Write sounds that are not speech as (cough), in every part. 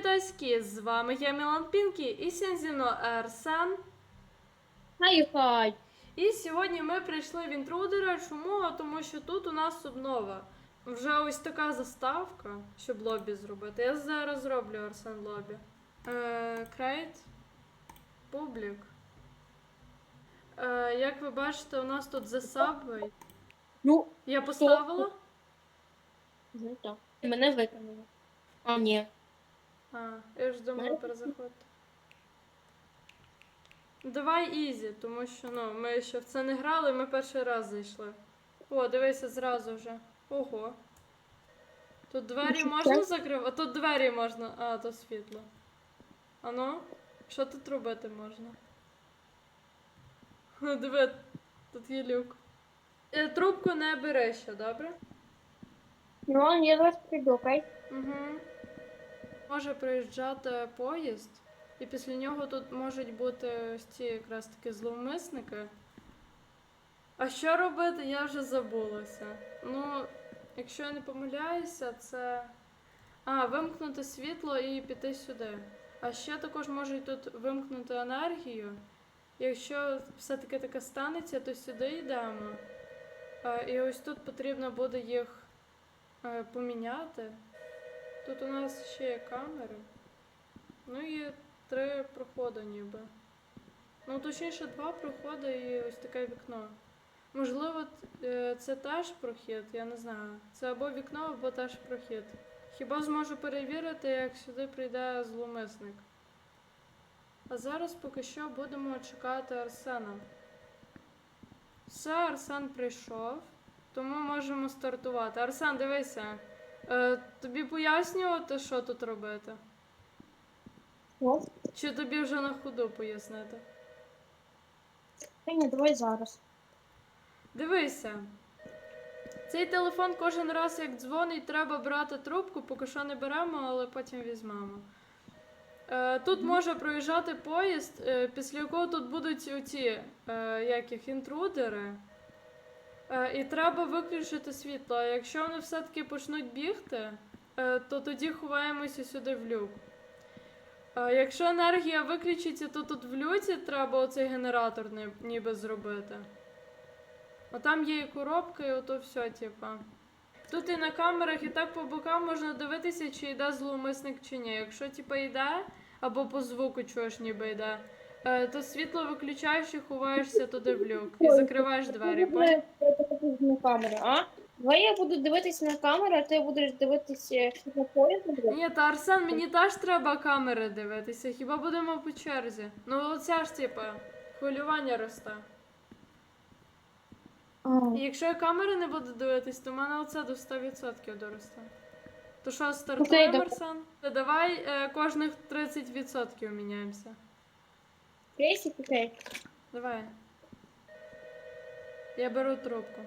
вітаськи! З вами я Мілан Пінкі і зі Арсен. Хай-хай. І сьогодні ми прийшли в інтрудера. Чому? Тому що тут у нас обнова. Вже ось така заставка, щоб лобі зробити. Я зараз зроблю Арсен лобі. Крейт. Публік. Е, як ви бачите, у нас тут The Subway. Ну, Я поставила? ну так. Мене виконали. А, ні. А, я ж думала Мене перезаходити. Давай ізі, тому що ну, ми ще в це не грали, ми перший раз зайшли. О, дивися зразу вже. Ого. Тут двері можна закривати? Тут двері можна. А, то світло. Ано? Що тут робити можна? Ха, (laughs) Диви, тут є люк. Е, Трубку не бери ще, добре? Ну, я зараз прийду, окей? Угу. Може приїжджати поїзд, і після нього тут можуть бути ось ці якраз таки зловмисники. А що робити, я вже забулася. Ну, якщо я не помиляюся, це. А, вимкнути світло і піти сюди. А ще також можуть тут вимкнути енергію. Якщо все-таки таке станеться, то сюди йдемо. І ось тут потрібно буде їх е, поміняти. Тут у нас ще є камери. Ну і три проходи ніби. Ну, точніше, два проходи і ось таке вікно. Можливо, е, це теж прохід, я не знаю. Це або вікно, або теж прохід. Хіба зможу перевірити, як сюди прийде зловмисник. А зараз поки що будемо чекати Арсена. Все, Арсен прийшов, тому можемо стартувати. Арсен, дивися. Е, тобі пояснювати, що тут робити? О, Чи тобі вже на ходу пояснити? та ні, давай зараз. Дивися. Цей телефон кожен раз, як дзвонить, треба брати трубку, поки що не беремо, але потім візьмемо. Е, тут може проїжджати поїзд, е, після якого тут будуть оці, е, як їх, інтрудери. Е, і треба виключити світло. А якщо вони все-таки почнуть бігти, е, то тоді ховаємося сюди в люк. А якщо енергія виключиться, то тут в люці треба оцей генератор ніби зробити. А там є і коробка, і ото все, типа. Тут і на камерах, і так по бокам можна дивитися, чи йде зловмисник чи ні. Якщо типа йде, або по звуку чуєш, ніби йде, е, то світло виключаєш і ховаєшся туди в люк. І закриваєш двері. камеру, а? Давай я буду дивитися на камеру, а ти будеш дивитися на поїзд. Ні, та Арсен, мені теж треба камери дивитися. Хіба будемо по черзі? Ну оця ж типа хвилювання росте. І якщо я камери не буду дивитись, то в мене оце до 100% доросте. То що, стартуємо, Арсен? Давай е, кожних 30% міняємося. Крейсик, окей. Давай. Я беру трубку.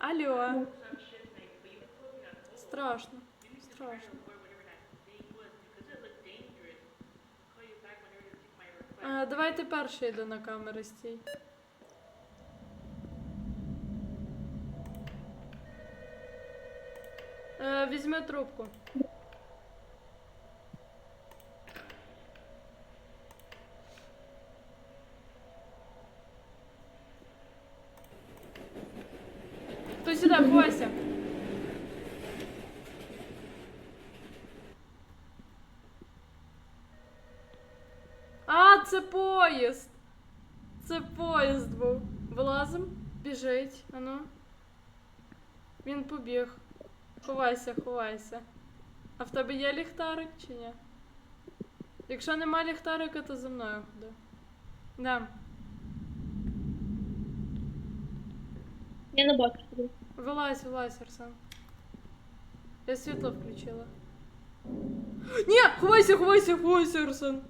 Алло. Страшно. Страшно. Е, давай ти перший йду на камери стій. Е, візьми трубку. Хто сюди, ховайся. А, це поїзд. Це поїзд був. Вилазим, біжить, ану. Він побіг. Ховайся, ховайся. А в тебе є ліхтарик чи ні? Якщо нема ліхтарика, то за мною ходи. Да. Я не бачу. Вилазь, вилазь, Арсен. Я світло включила. Ні, ховайся, ховайся, ховайся, Арсен.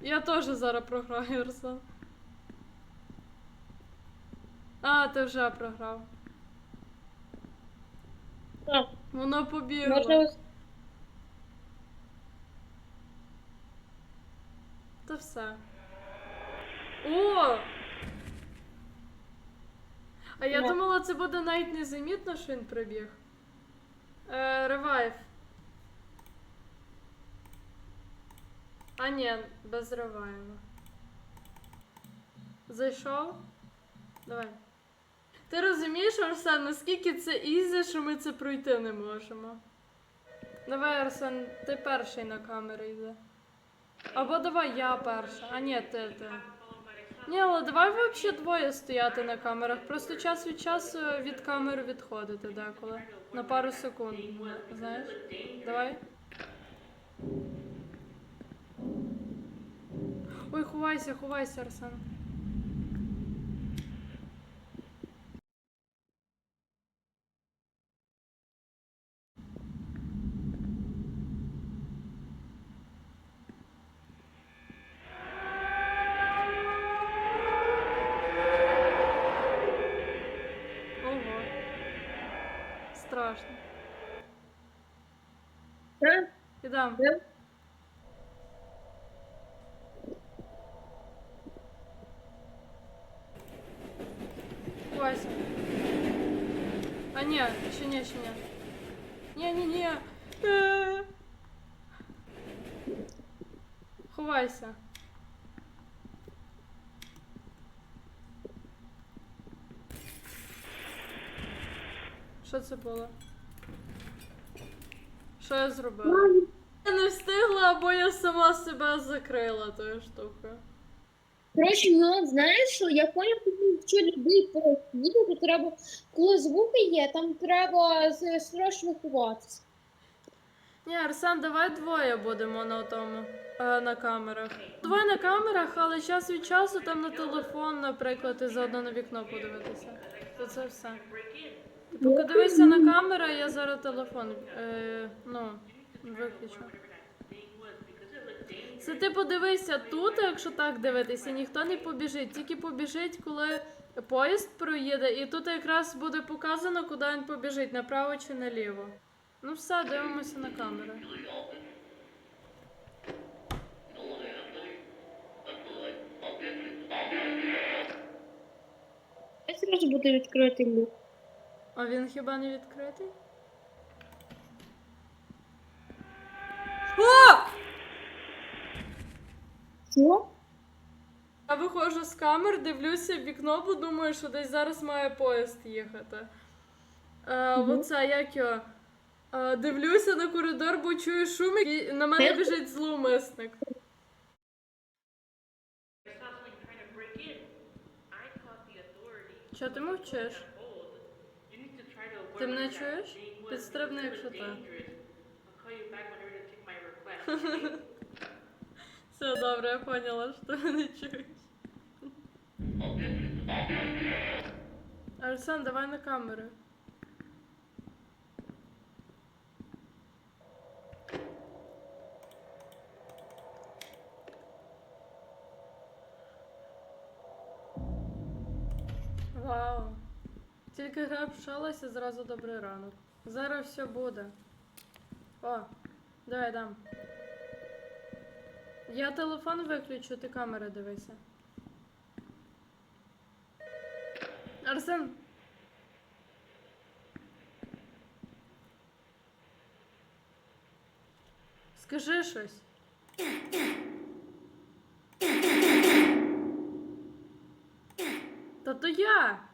Я теж зараз програю, Арсен. А, ти вже програв. Так, Воно побігло. можна Та все. О! А я Ну. думала, це буде навіть незамітно, що він прибіг. Е, ревайв. А ні, без риваємо. Зайшов? Давай. Ти розумієш, Арсен, наскільки це ізі, що ми це пройти не можемо. Давай, Арсен, ти перший на камеру йди. Або давай я перша. А ні, ти, ти. Ні, але давай взагалі двоє стояти на камерах. Просто час від часу від камери відходити деколи. На пару секунд. Знаєш? Давай. Ой, ховайся, ховайся, Арсен. Ого. Страшно. Так? Ідем. Да? Ховайся. А ні, ще ні, ще ні. Ні, ні, ні. Е. Ховайся. Що це було? Що я зробила? Я не встигла, або я сама себе закрила тою штукою. Коротше, ну знаєш, що я поняв, що любий прохід, то треба, коли звуки є, там треба срочно ховатися. Ні, Арсен, давай двоє будемо на тому е, на камерах. Двоє на камерах, але час від часу там на телефон, наприклад, і заодно на вікно подивитися. То це все. Поки дивишся на камеру, я зараз телефон е, ну, виключу. Це ти подивися тут, якщо так дивитися, ніхто не побіжить. Тільки побіжить, коли поїзд проїде, і тут якраз буде показано, куди він побіжить, направо чи наліво. Ну все, дивимося на камери. Я зразу буду відкрити люк. А він хіба не відкритий? О! Що? Я виходжу з камер, дивлюся в вікно, бо думаю, що десь зараз має поїзд їхати. Е, Мгм. Оце як його. Е, дивлюся на коридор, бо чую шум, і на мене Ти? біжить зловмисник. Що ти мовчиш? Ти мене чуєш? Підстрибни, якщо так. (laughs) Все добре, я поняла, що ти мене чуєш. Арсен, давай на камеру. Тільки гра почалася, зразу добрий ранок. Зараз все буде. О, давай дам. Я телефон виключу, ти камери дивися. Арсен. Скажи щось. Та то я.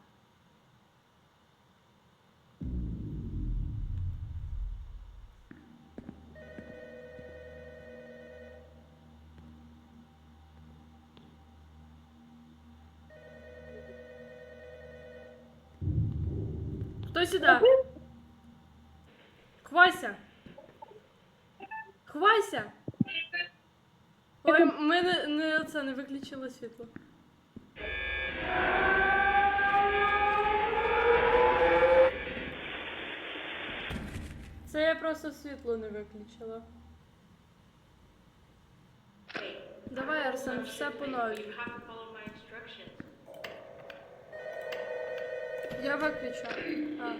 Хто сюди? Хвайся. Хвайся. Ой, ми не, не, це, не виключили світло. Це я просто світло не виключила. Давай, Арсен, все по новій. Я выключу. А.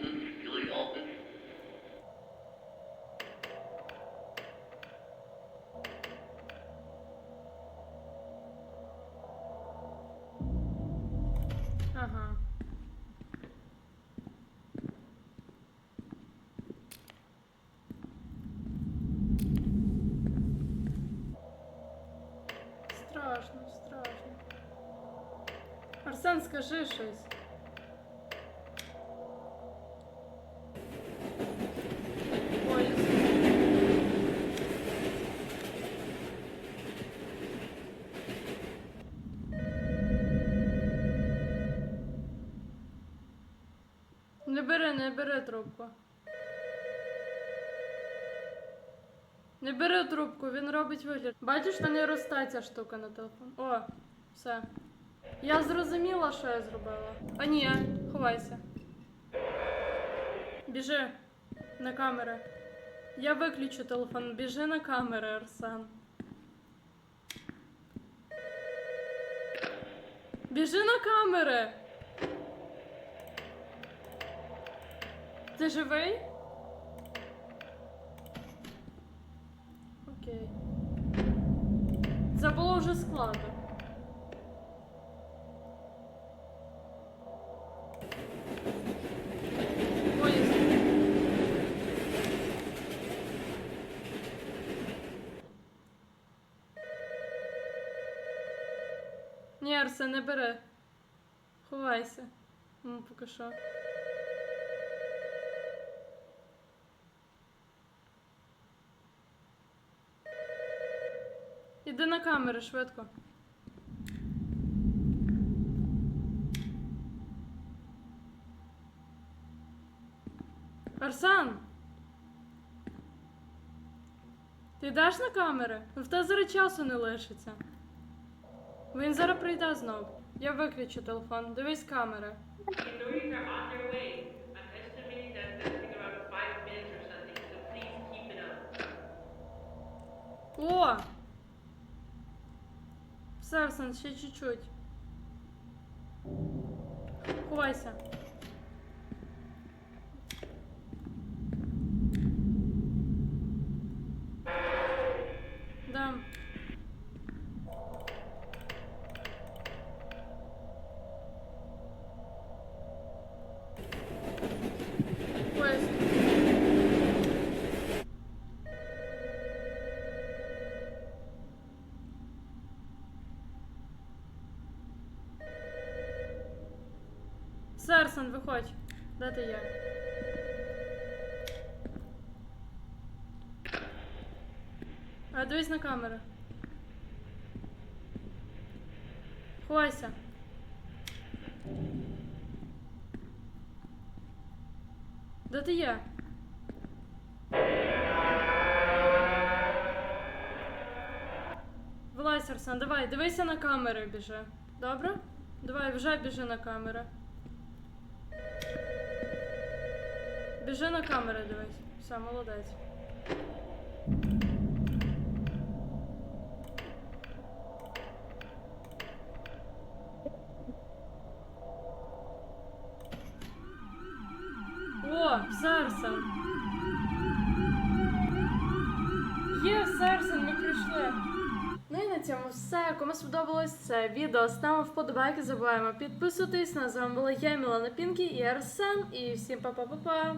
Ага. Страшно, страшно. Арсен, скажи шесть. Бери, не бери трубку. Не бери трубку, він робить вигляд. Бачиш, не росте ця штука на телефон. О, все. Я зрозуміла, що я зробила. А ні, ховайся. Біжи на камери. Я виключу телефон. Біжи на камери, Арсен. Біжи на камери. Ти живий? Окей. Це було вже складно. Ні, Арсе, не бери. Ховайся. Ну, поки що. Камери швидко. Арсен! Ти йдеш на камери? Ну в тебе зараз часу не лишиться. Він зараз прийде знов. Я виключу телефон. Дивись камери. О! Все, Арсен, ще чуть-чуть. Ховайся. Да. Поезд. Серсон, виходь. Де ти є? А дивись на камеру. Ховайся. Де ти є? Вилазь, Арсен, давай, дивися на камери біжи. Добре? Давай, вже біжи на камери. Біжи на камери, дивись. Все, молодець. О, Серсен. Є Серсен, ми прийшли. Ну і на цьому все. Кому сподобалось це відео, ставимо вподобайки, забуваємо підписуватись. На з вами була я, Мілана Пінкі і Арсен. І всім па-па-па-па.